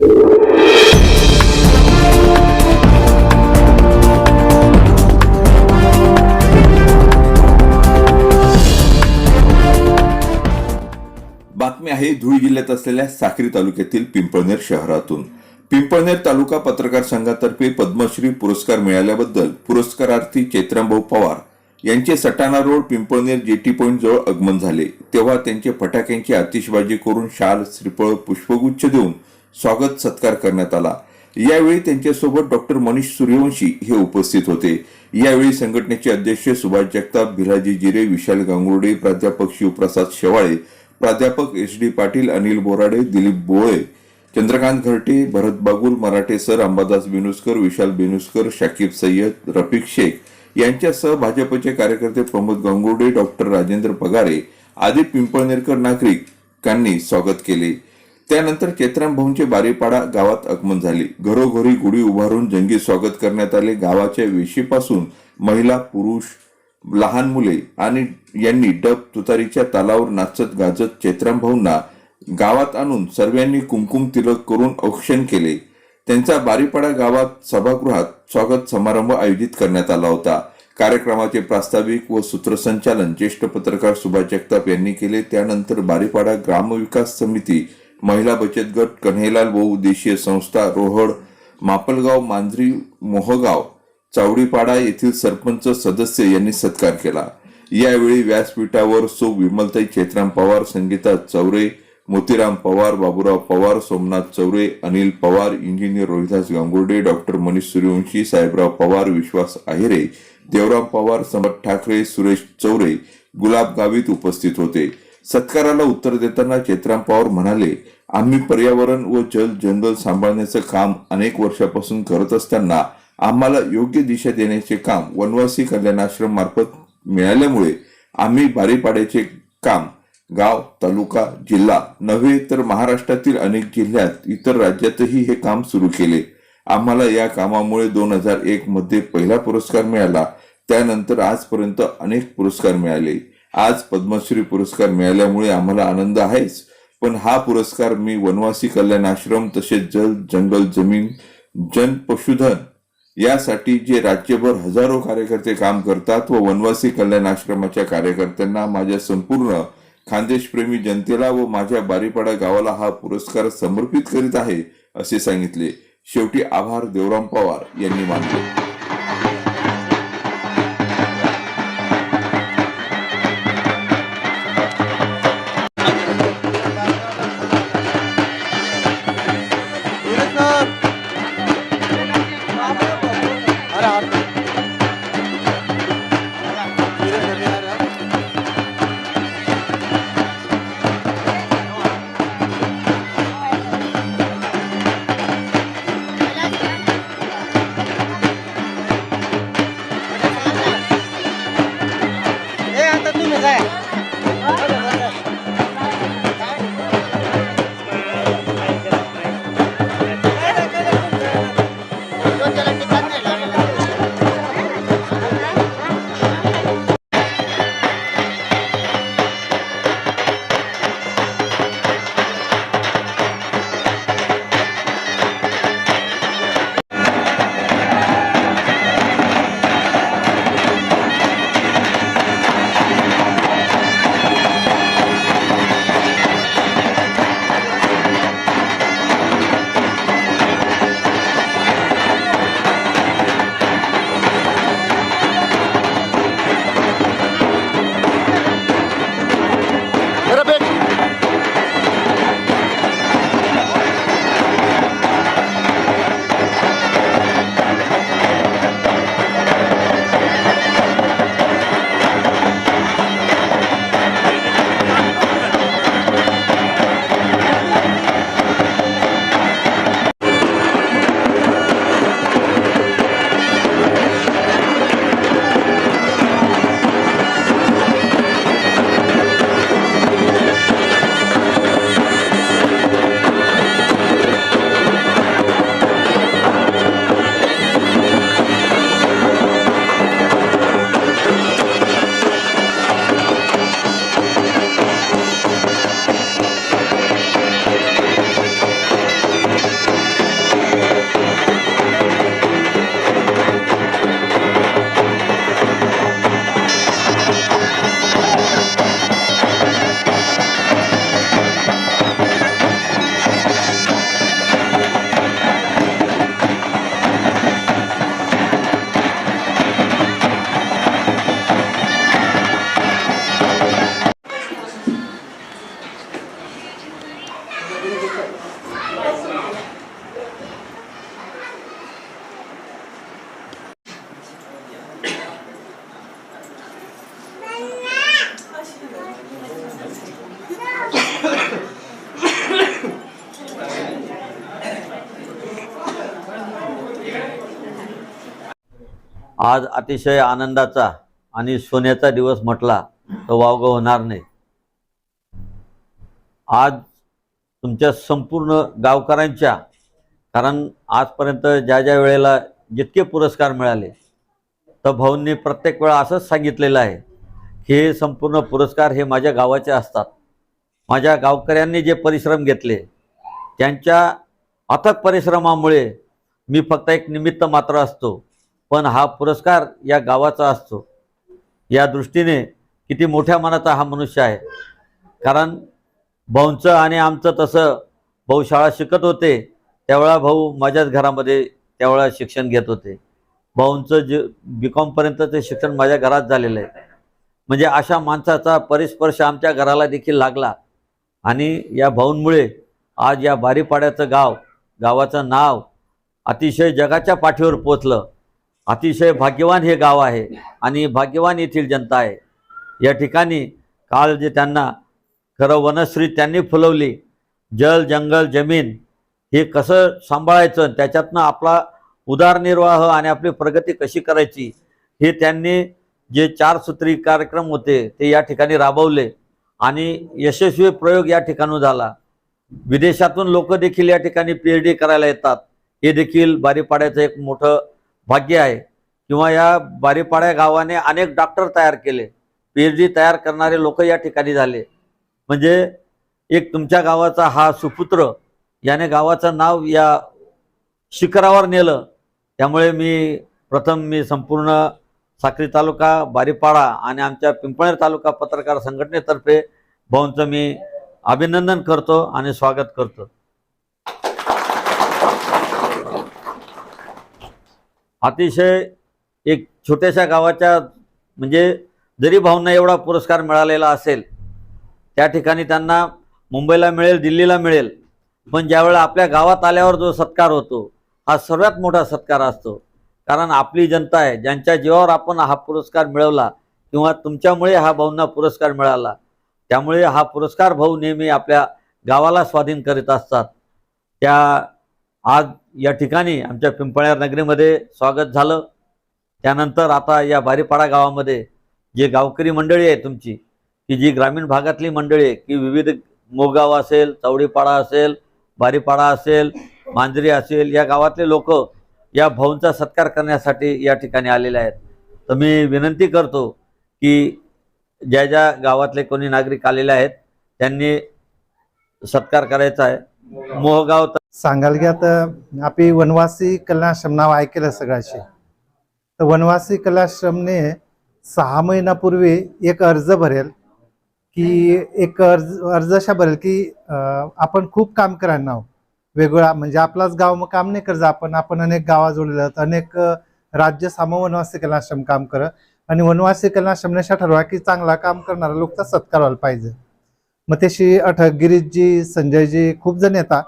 बातमी आहे धुळे जिल्ह्यात असलेल्या साक्री तालुक्यातील पिंपळनेर शहरातून. पिंपळनेर तालुका पत्रकार संघातर्फे पद्मश्री पुरस्कार मिळाल्याबद्दल पुरस्कारार्थी चैत्रांभाऊ पवार यांचे Satana road Pimpalner jetty point जवळ आगमन झाले. तेव्हा त्यांचे फटाक्यांची आतिषबाजी करून शाल श्रीफळ पुष्पगुच्छ देऊन स्वागत सत्कार करण्यात आला. यावेळी त्यांच्यासोबत डॉक्टर मनीष सूर्यवंशी हे उपस्थित होते. यावेळी संघटनेचे अध्यक्ष सुभाष जगताप भिलाजी जिरे विशाल गांगुर्डे प्राध्यापक शिवप्रसाद शेवाळे प्राध्यापक S D Patil Anil Borade Dilip Bole Chandrakant Gharte Bharat Bagul Marathe sir Ambadas Benuskar Vishal Benuskar Shakib Sayyad Rafiq Shaikh यांच्यासह भाजपचे कार्यकर्ते प्रमोद गांगुर्डे डॉक्टर राजेंद्र पगारे आदी पिंपळनेरकर नागरिकांनी स्वागत केले. त्यानंतर चेत्राम भाऊंचे बारीपाडा गावात आगमन झाले. घरोघरी गुढी उभारून जंगी स्वागत करण्यात आले. गावाच्या वेशीपासून महिला पुरुष लहान मुले आणि यांनी डब तुतारीच्या तालावर नाचत गाजत चैत्राम भाऊंना गावात आणून सर्वांनी कुमकुम तिलक करून औक्षण केले. त्यांचा बारीपाडा गावात सभागृहात स्वागत समारंभ आयोजित करण्यात आला होता. कार्यक्रमाचे प्रास्ताविक व सूत्रसंचालन ज्येष्ठ पत्रकार सुभाष जगताप यांनी केले. त्यानंतर बारीपाडा ग्रामविकास समिती महिला बचत गट कन्हेलाल बहुउद्देशीय संस्था रोहड मापलगाव मांजरी मोहगाव चावडीपाडा येथील सरपंच सदस्य यांनी सत्कार केला. यावेळी व्यासपीठावर सो विमलताई चैत्राम पवार संगीता चौरे मोतीराम पवार बाबूराव पवार सोमनाथ चौरे अनिल पवार इंजिनियर रोहिदास गांगुर्डे डॉक्टर मनीष सूर्यवंशी साहेबराव पवार विश्वास आहिरे देवराम पवार समत ठाकरे सुरेश चौरे गुलाब गावित उपस्थित होते. सत्काराला उत्तर देताना चैत्राम पवार म्हणाले आम्ही पर्यावरण व जल जंगल सांभाळण्याचं काम अनेक वर्षापासून करत असताना आम्हाला योग्य दिशा देण्याचे काम वनवासी कल्याण आश्रम मार्फत मिळाल्यामुळे आम्ही बारीपाड्याचे काम गाव तालुका जिल्हा नव्हे तर महाराष्ट्रातील अनेक जिल्ह्यात इतर राज्यातही हे काम सुरू केले. आम्हाला या कामामुळे दोन हजार एक मध्ये पहिला पुरस्कार मिळाला. त्यानंतर आजपर्यंत अनेक पुरस्कार मिळाले. आज पद्मश्री पुरस्कार मिळाल्यामुळे आम्हाला आनंद आहेच. पण हा पुरस्कार मी वनवासी कल्याण आश्रम तसेच जल जंगल जमीन जन पशुधन यासाठी जे राज्यभर हजारो कार्यकर्ते काम करतात व वनवासी कल्याण आश्रमाच्या कार्यकर्त्यांना माझ्या संपूर्ण खानदेशप्रेमी जनतेला व माझ्या बारीपाडा गावाला हा पुरस्कार समर्पित करीत आहे असे सांगितले. शेवटी आभार देवराम पवार यांनी मानले. आज अतिशय आनंदाचा आणि सोन्याचा दिवस म्हटला तर वावग होणार नाही. आज तुमच्या संपूर्ण गावकऱ्यांच्या कारण आजपर्यंत ज्या ज्या वेळेला जितके पुरस्कार मिळाले तर भाऊंनी प्रत्येक वेळा असंच सांगितलेलं आहे की हे संपूर्ण पुरस्कार हे माझ्या गावाचे असतात. माझ्या गावकऱ्यांनी जे परिश्रम घेतले त्यांच्या अथक परिश्रमामुळे मी फक्त एक निमित्त मात्र असतो पण हा पुरस्कार या गावाचा असतो. या दृष्टीने किती मोठ्या मनाचा हा मनुष्य आहे. कारण भाऊंचं आणि आमचं तसं भाऊ शाळा शिकत होते त्यावेळा भाऊ माझ्याच घरामध्ये त्यावेळा शिक्षण घेत होते. भाऊंचं जे बी कॉमपर्यंत ते शिक्षण माझ्या घरात झालेलं आहे. म्हणजे अशा माणसाचा परिस्पर्श आमच्या घराला देखील लागला. आणि या भाऊंमुळे आज या बारीपाड्याचं गाव गावाचं नाव अतिशय जगाच्या पाठीवर पोचलं. अतिशय भाग्यवान हे गाव आहे आणि भाग्यवान येथील जनता आहे. या ठिकाणी काल जे त्यांना खरं वनश्री त्यांनी फुलवली जल जंगल जमीन हे कसं सांभाळायचं त्याच्यातनं आपला उदारनिर्वाह आणि आपली प्रगती कशी करायची हे त्यांनी जे चार सूत्री कार्यक्रम होते ते या ठिकाणी राबवले आणि यशस्वी प्रयोग या ठिकाणी झाला. विदेशातून लोक देखील या ठिकाणी पी डी करायला येतात. हे देखील बारीपाड्याचं एक मोठं भाग्य आहे. किंवा या बारीपाड्या गावाने अनेक डॉक्टर तयार केले. पी एच डी तयार करणारे लोक या ठिकाणी झाले. म्हणजे एक तुमच्या गावाचा हा सुपुत्र याने गावाचं नाव या शिखरावर नेलं. त्यामुळे मी प्रथम मी संपूर्ण साक्री तालुका बारीपाडा आणि आमच्या पिंपळनेर तालुका पत्रकार संघटनेतर्फे भाऊंचं मी अभिनंदन करतो आणि स्वागत करतो. अतिशय एक छोट्याशा गावाच्या म्हणजे जरी भाऊंना एवढा पुरस्कार मिळालेला असेल त्या ठिकाणी त्यांना मुंबईला मिळेल दिल्लीला मिळेल पण ज्यावेळेला आपल्या गावात आल्यावर जो सत्कार होतो हा सर्वात मोठा सत्कार असतो. कारण आपली जनता आहे ज्यांच्या जीवावर आपण हा पुरस्कार मिळवला किंवा तुमच्यामुळे हा भाऊंना पुरस्कार मिळाला त्यामुळे हा पुरस्कार भाऊ नेहमी आपल्या गावाला स्वाधीन करीत असतात. त्या आज या ठिकाणी आमच्या पिंपळ्यार नगरीमध्ये स्वागत झालं. त्यानंतर आता या बारीपाडा गावामध्ये जे गावकरी मंडळी आहे तुमची की जी ग्रामीण भागातली मंडळी आहे की विविध मोगाव असेल चवडीपाडा असेल बारीपाडा असेल मांजरी असेल या गावातले लोक या भाऊंचा सत्कार करण्यासाठी या ठिकाणी आलेले आहेत. तर मी विनंती करतो की ज्या ज्या गावातले कोणी नागरिक आलेले आहेत त्यांनी सत्कार करायचा आहे. मोहगाव सांगायला की आता आपली वनवासी कल्याणाश्रम नाव ऐकेलं सगळ्याशी तर वनवासी कल्याणाश्रमने सहा महिन्यापूर्वी एक अर्ज भरेल की एक अर्ज अर्ज अशा भरेल की आपण खूप काम करायला नाव. वेगळा म्हणजे आपलाच गाव मग काम नाही करजा आपण आपण अनेक गावा जोडलेलं आहोत. अनेक राज्य साम वनवासी कल्याणाश्रम काम कर आणि वनवासी कल्याणाश्रमने अशा ठरवा की चांगला काम करणारा लोकचा सत्कार व्हायला पाहिजे. मग त्याशी अठक गिरीशजी संजयजी खूप जण येतात.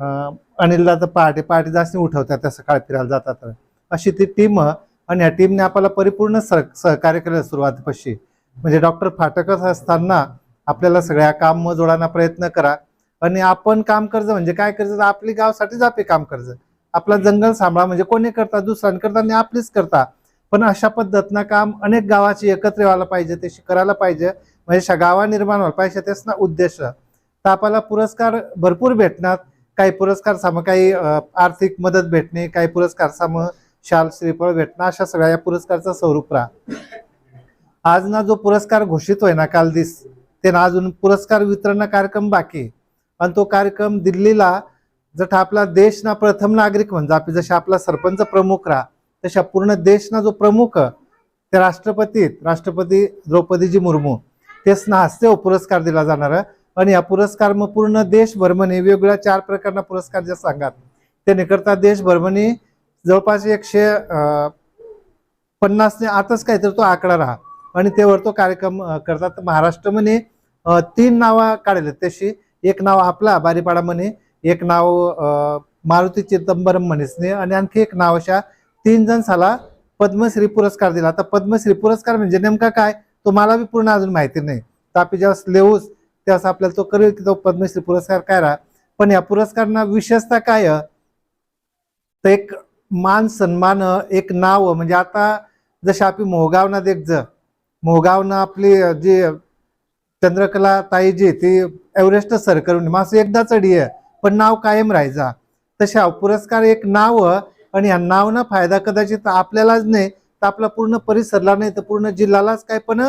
अनिलला तर पहाटे पहाटे जास्त उठवतात त्या सकाळी फिरायला जातात. अशी ती टीम आणि या टीमने आपल्याला परिपूर्ण सह सहकार्य केलं सुरुवातीपाशी. म्हणजे डॉक्टर फाटकच असताना आपल्याला सगळ्या काम जोडायला प्रयत्न करा. आणि आपण काम कर्ज म्हणजे काय कर्ज? आपली गावसाठीच आपले काम कर्ज. आपला जंगल सांभाळा म्हणजे कोणी करता? दुसऱ्यां करता आणि आपलीच करता. पण अशा पद्धतीनं काम अनेक गावाची एकत्र व्हायला पाहिजे ते करायला पाहिजे. म्हणजे अशा गावा निर्माण व्हायला पाहिजे तेच ना उद्देश. तर आपल्याला पुरस्कार भरपूर भेटणार. काही पुरस्कार साम काही आर्थिक मदत भेटणे काही पुरस्कार साम शाल श्रीफळ भेटणं अशा सगळ्या या पुरस्कारचं स्वरूप राहा. आज ना जो पुरस्कार घोषित होय ना काल दिस ते ना अजून पुरस्कार वितरण कार्यक्रम बाकी आणि तो कार्यक्रम दिल्लीला जठा आपला देश ना प्रथम नागरिक म्हणजे आपण जशा आपला सरपंच प्रमुख राहा तशा पूर्ण देश ना जो प्रमुख ते राष्ट्रपती राष्ट्रपती द्रौपदीजी मुर्मू. तेच ना हस्ते हो पुरस्कार दिला जाणार आणि या पुरस्कार मग पूर्ण देशभरमने वेगवेगळ्या चार प्रकारना पुरस्कार जे सांगात त्याने करता देशभरमने जवळपास एकशे पन्नासने आताच काहीतरी तो आकडा राहा. आणि त्यावर तो कार्यक्रम करतात. महाराष्ट्र म्हणे तीन नावं काढले तशी. एक नाव आपला बारीपाडा म्हणे. एक नाव मारुती चिदंबरम म्हणेसने आणि आणखी एक नाव अशा तीन जण साला पद्मश्री पुरस्कार दिला. आता पद्मश्री पुरस्कार म्हणजे नेमका काय? तो मला बी पूर्ण अजून माहिती नाही. तापी आपण जेव्हा लेऊस त्यावेळेस आपल्याला तो करेल की तो पद्मश्री पुरस्कार काय पण या पुरस्कारांना विशेषता काय तर एक मान सन्मान एक नाव म्हणजे आता जसे आपली मोहगावना देख ज मोहगावना आपली जी चंद्रकला ताई जी ती एव्हरेस्ट सर करून माणसं एकदा चढी आहे पण नाव कायम राहायचा. तशा पुरस्कार एक नाव आणि ह्या नावना फायदा कदाचित आपल्यालाच नाही तर आपला पूर्ण परिसरला नाही तर पूर्ण जिल्ह्यालाच काय पण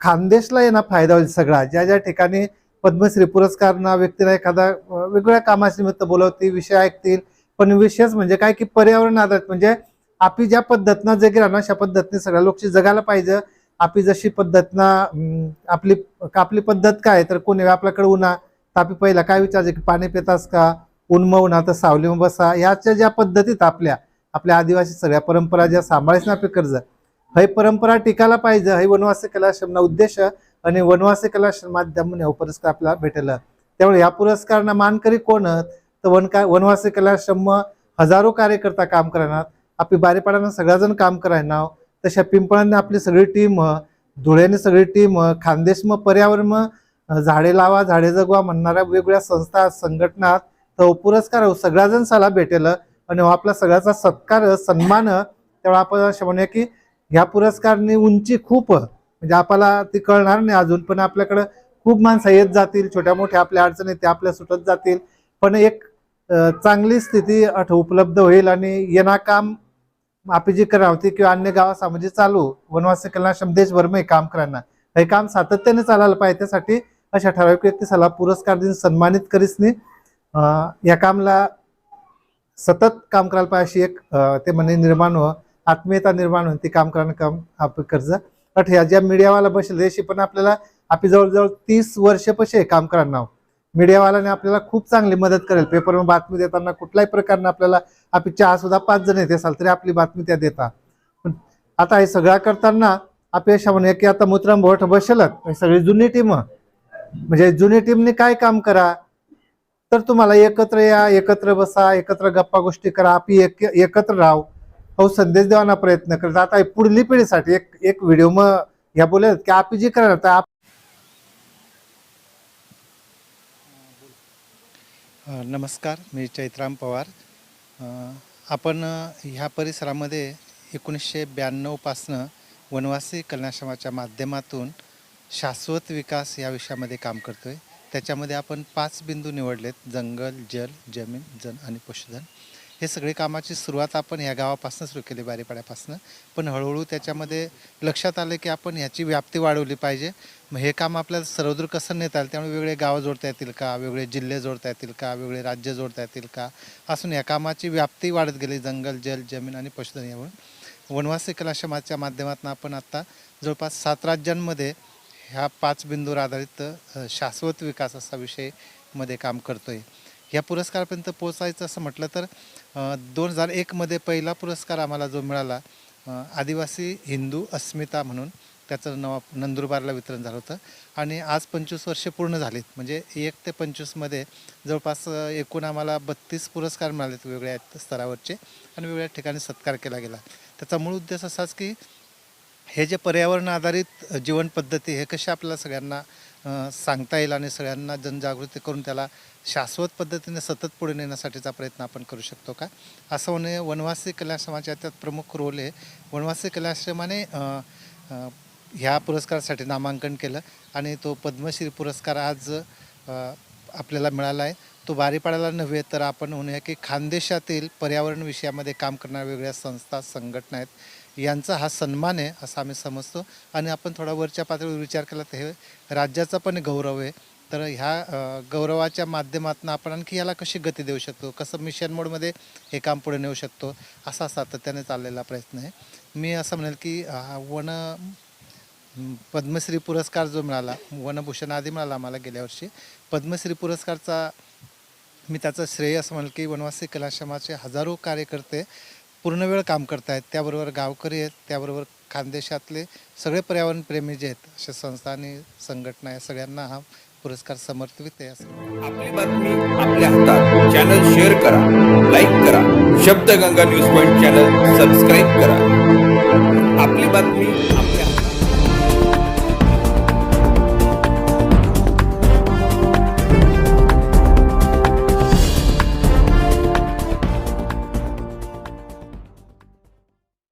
खानदेशला यांना फायदा होईल सगळा. ज्या ज्या ठिकाणी पद्मश्री पुरस्कार व्यक्तीला एखादा वेगवेगळ्या कामाच्या निमित्त बोलवतील विषय ऐकतील पण विशेष म्हणजे काय की पर्यावरण आधारित म्हणजे आपली ज्या पद्धतीनं जगी राहणार अशा पद्धतीने सगळ्या लोकशी जगायला पाहिजे. आपली जशी पद्धतीनं आपली आपली पद्धत काय तर कोणी आपल्याकडे उन्हा तर आपली पहिला काय विचारायचं की पाणी पितास का उन्म तर सावली बसा. ह्याच्या ज्या पद्धतीत आपल्या आपल्या आदिवासी सगळ्या परंपरा ज्या सांभाळायचं ना आपली कर्ज ही परंपरा टिकायला पाहिजे ही वनवासी कलाश्रमना उद्देश आणि वनवासी कलाश्रम माध्यमाने हा पुरस्कार आपल्याला भेटेल. त्यामुळे या पुरस्कारांना मानकरी कोण तर वन का वनवासी कलाश्रम हजारो कार्यकर्ता काम करणार. आपली बारीपाड्यानं सगळ्याजण काम करायना तशा पिंपळांनी आपली सगळी टीम धुळ्याने सगळी टीम खानदेश मग पर्यावरण झाडे लावा झाडे जगवा म्हणणाऱ्या वेगवेगळ्या संस्था संघटना तो हो पुरस्कार हो सगळ्याजण साला भेटेल. आणि हो आपला सगळ्याचा सत्कार सन्मान त्यामुळे आपण असं म्हणूया की ह्या पुरस्कारने उंची खूप म्हणजे आपल्याला ती कळणार नाही अजून पण आपल्याकडं खूप माणसं येत जातील छोट्या मोठ्या आपल्या अडचणी त्या आपल्या सुटत जातील. पण एक चांगली स्थिती अठ उपलब्ध होईल आणि येणा काम आपली जी करा होती किंवा अन्य गावासा म्हणजे चालू वनवासी कल्याण देशभर में काम करायला हे काम सातत्याने चालायला पाहिजे त्यासाठी अशा ठराविक व्यक्तीसाला पुरस्कार देऊन सन्मानित करीसनी या कामला सतत काम करायला पाहिजे अशी एक ते म्हणे निर्माण हो आत्मीयता निर्माण होती काम करणं काम आपण कर्ज बट ह्या ज्या मीडियावाला बसले त्याशी पण आपल्याला आपली जवळजवळ तीस वर्ष पशी काम करणार मीडियावाल्याने आपल्याला खूप चांगली मदत करेल. पेपरवर बातमी देताना कुठल्याही प्रकारनं आपल्याला आपली चहा सुद्धा पाच जण येत असाल तरी आपली बातमी त्या देता. पण आता हे सगळं करताना अपेक्षा म्हणूया की आता मुत्राम भोट बसलत सगळी जुनी टीम. म्हणजे जुनी टीमने काय काम करा? तर तुम्हाला एकत्र या एकत्र बसा एकत्र गप्पा गोष्टी करा आपली एक एकत्र राहा. हो संदेश देवाना प्रयत्न करत आता पुढली पिढीसाठी एक एक व्हिडिओ मग ह्या बोलत की आप जी करणार तर आप नमस्कार मी चैत्राम पवार. आपण ह्या परिसरामध्ये एकोणीसशे ब्याण्णवपासनं वनवासी कल्याणाश्रमाच्या माध्यमातून शाश्वत विकास या विषयामध्ये काम करतो आहे त्याच्यामध्ये आपण पाच बिंदू निवडलेत जंगल जल जमीन जन आणि पशुधन. हे सगळे कामाची सुरुवात आपण ह्या गावापासून सुरू केली बारीपाड्यापासून. पण हळूहळू त्याच्यामध्ये लक्षात आलं की आपण ह्याची व्याप्ती वाढवली पाहिजे. मग हे काम आपल्याला सर्वदूर कसं नेता येईल त्यामुळे वेगळे गावं जोडता येतील का वेगळे जिल्हे जोडता येतील का वेगळे राज्य जोडता येतील का असून या कामाची व्याप्ती वाढत गेली जंगल जल जमीन आणि पशुधन यावरून. वनवासी कलाश्रमाच्या माध्यमातून आपण आत्ता जवळपास सात राज्यांमध्ये ह्या पाच बिंदूवर आधारित शाश्वत विकास असा विषयमध्ये काम करतो आहे ह्या पुरस्कारापर्यंत पोचायचं असं म्हटलं तर दोन हजार एकमध्ये पहिला पुरस्कार आम्हाला जो मिळाला आदिवासी हिंदू अस्मिता म्हणून त्याचं नवा नंदुरबारला वितरण झालं होतं. आणि आज पंचवीस वर्षे पूर्ण झालीत. म्हणजे एक ते पंचवीसमध्ये जवळपास एकूण आम्हाला बत्तीस पुरस्कार मिळालेत वेगळ्या स्तरावरचे आणि वेगळ्या ठिकाणी सत्कार केला गेला. त्याचा मूळ उद्देश असाच की हे जे पर्यावरण आधारित जीवनपद्धती हे कसे आपल्याला सगळ्यांना सांगता येईल आणि सगळ्यांना जनजागृती करून त्याला शाश्वत पद्धतीने सतत पुढे नेण्यासाठीचा प्रयत्न आपण करू शकतो का? असं होणे वनवासी कलाश्रमाच्या त्यात प्रमुख रोल आहे. वनवासी कलाश्रमाने ह्या पुरस्कारासाठी नामांकन केलं आणि तो पद्मश्री पुरस्कार आज आपल्याला मिळाला आहे. तो बारीपाड्याला नव्हे तर आपण म्हणूया की खानदेशातील पर्यावरण विषयामध्ये काम करणाऱ्या वेगळ्या संस्था संघटना आहेत. यांचा हा सन्मान आहे असं आम्ही समजतो. आणि आपण थोडा वरच्या पातळीवर विचार केला तर हे राज्याचा पण गौरव आहे. तर ह्या गौरवाच्या माध्यमातून आपण आणखी याला कशी गती देऊ शकतो? कसं मिशन मोडमध्ये हे काम पुढे नेऊ शकतो? असा सातत्याने चाललेला प्रयत्न आहे. मी असं म्हणेल की वन पद्मश्री पुरस्कार जो मिळाला वनभूषण आधी मिळाला आम्हाला गेल्या वर्षी. पद्मश्री पुरस्कारचा मी त्याचं श्रेय असं म्हणेल की वनवासी कलाश्रमाचे हजारो कार्यकर्ते पूर्ण वेळ काम करत आहेत त्याबरोबर गावकरी आहेत त्याबरोबर खानदेशातले सगळे पर्यावरणप्रेमी जे आहेत अशा संस्था आणि संघटना या सगळ्यांना हा पुरस्कार समर्पित आहे असं. आपली बातमी आपल्या हातात. चॅनल शेअर करा लाईक करा. Shabdganga news point channel subscribe करा. आपली बातमी